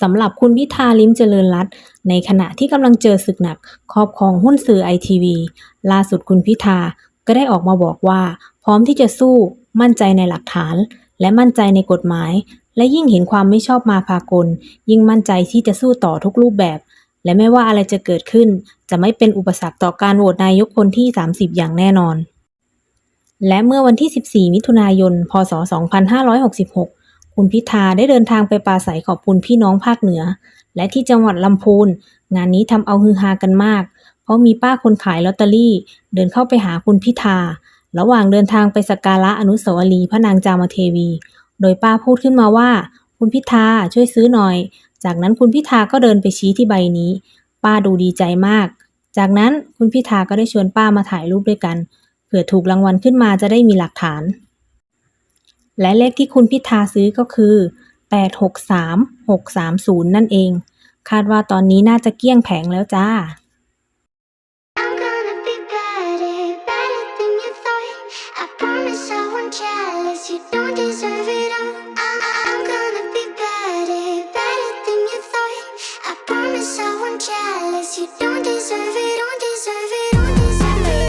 สำหรับคุณพิธาลิ้มเจริญรัตน์ในขณะที่กำลังเจอศึกหนัก ครอบครองหุ้นสื่อไอทีวีล่าสุดคุณพิธาก็ได้ออกมาบอกว่า พร้อมที่จะสู้มั่นใจในหลักฐาน และมั่นใจในกฎหมาย และยิ่งเห็นความไม่ชอบมาพากล ยิ่งมั่นใจที่จะสู้ต่อทุกรูปแบบ และไม่ว่าอะไรจะเกิดขึ้น จะไม่เป็นอุปสรรคต่อการโหวตนายกคนที่ 30 อย่างแน่นอนและเมื่อวันที่ 14 มิถุนายน พศ 2566 คุณพิธาได้เดินทางไปปราศัยขอบคุณพี่น้องภาคเหนือ และที่จังหวัดลำพูน งานนี้ทำเอาฮือฮากันมาก เพราะมีป้าคนขายลอตเตอรี่ เดินเข้าไปหาคุณพิธา ระหว่างเดินทางไปสักการะอนุสาวรีย์พระนางจามเทวี โดยป้าพูดขึ้นมาว่า คุณพิธาช่วยซื้อหน่อย จากนั้นคุณพิธาก็เดินไปชี้ที่ใบนี้ ป้าดูดีใจมาก จากนั้นคุณพิธาก็ได้ชวนป้ามาถ่ายรูปด้วยกัน เผื่อถูกรางวัลขึ้นมาจะได้มีหลักฐาน และเลขที่คุณพิธาซื้อก็คือ 863630 นั่นเอง คาดว่าตอนนี้น่าจะเกลี้ยงแผงแล้วจ้า I'm gonna be better, better than you thought. I promise I won't jealous. You don't deserve it all. I'm, I'm gonna be better, better than you thought. I promise I won't jealous. You don't deserve